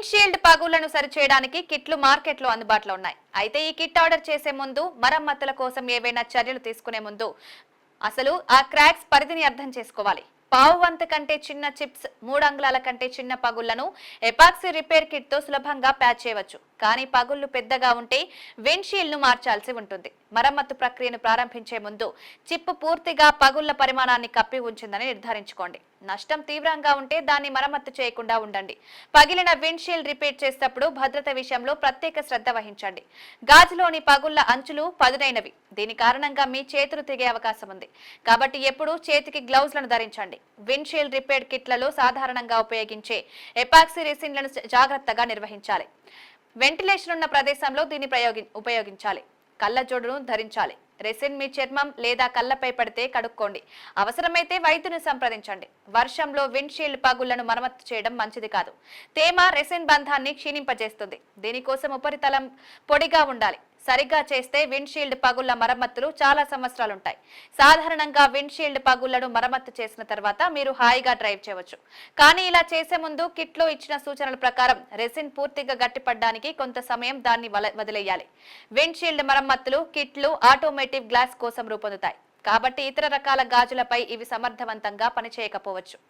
Windshield పగులను సరిచేయడానికి కిట్లు మార్కెట్లో అందుబాటులో ఉన్నాయి. అయితే ఈ కిట్ ఆర్డర్ చేసే ముందు మరమ్మతుల కోసం ఏవైనా చర్యలు తీసుకునే ముందు అసలు ఆ క్రాక్స్ పరిధిని అర్థం చేసుకోవాలి. పావు వంత కంటే చిన్న చిప్స్ మూడు అంగుళాల కంటే చిన్న పగుళ్ళను ఎపాక్సీ రిపేర్ కిట్తో సులభంగా ప్యాచ్ చేయవచ్చు. కానీ పగుళ్ళు పెద్దగా ఉంటే విండ్షీల్డ్ను మార్చాల్సి ఉంటుంది. మరమ్మతు ప్రక్రియను ప్రారంభించే ముందు చిప్ పూర్తిగా పగుళ్ళ పరిమాణాన్ని కప్పి ఉంచిందని నిర్ధారించుకోండి. నష్టం తీవ్రంగా ఉంటే దాన్ని మరమ్మతు చేయకుండా ఉండండి. పగిలిన విండ్షీల్డ్ రిపేర్ చేసేటప్పుడు భద్రత విషయంలో ప్రత్యేక శ్రద్ధ వహించండి. గాజులోని పగుళ్ళ అంచులు పదునైనవి. దీని కారణంగా మీ చేతులు తెగే అవకాశం ఉంది. కాబట్టి ఎప్పుడూ చేతికి గ్లౌజ్లను ధరించండి. విండ్షీల్డ్ రిపేర్ కిట్లలో సాధారణంగా ఉపయోగించే ఎపాక్సీ రెసిన్లను జాగ్రత్తగా నిర్వహించాలి. వెంటిలేషన్ ఉన్న ప్రదేశంలో దీన్ని ప్రయోగి ఉపయోగించాలి. కళ్ళజోడును ధరించాలి. రెసిన్ మీ చర్మం లేదా కళ్ళపై పడితే కడుక్కోండి. అవసరమైతే వైద్యుని సంప్రదించండి. వర్షంలో విండ్షీల్డ్ పగుళ్ళను మరమ్మతు చేయడం మంచిది కాదు. తేమ రెసిన్ బంధాన్ని క్షీణింపజేస్తుంది. దీనికోసం ఉపరితలం పొడిగా ఉండాలి. సరిగ్గా చేస్తే విండ్షీల్డ్ పగుళ్ళ మరమ్మతులు చాలా సంవత్సరాలుంటాయి. సాధారణంగా విండ్షీల్డ్ పగుళ్ళను మరమ్మతు చేసిన తర్వాత మీరు హాయిగా డ్రైవ్ చేయవచ్చు. కానీ ఇలా చేసే ముందు కిట్లో ఇచ్చిన సూచనల ప్రకారం రెసిన్ పూర్తిగా గట్టిపడడానికి కొంత సమయం దాన్ని వల- వదిలేయాలి. విండ్షీల్డ్ మరమ్మతులు కిట్లు ఆటోమేటివ్ గ్లాస్ కోసం రూపొందుతాయి. కాబట్టి ఇతర రకాల గాజులపై ఇవి సమర్థవంతంగా పనిచేయకపోవచ్చు.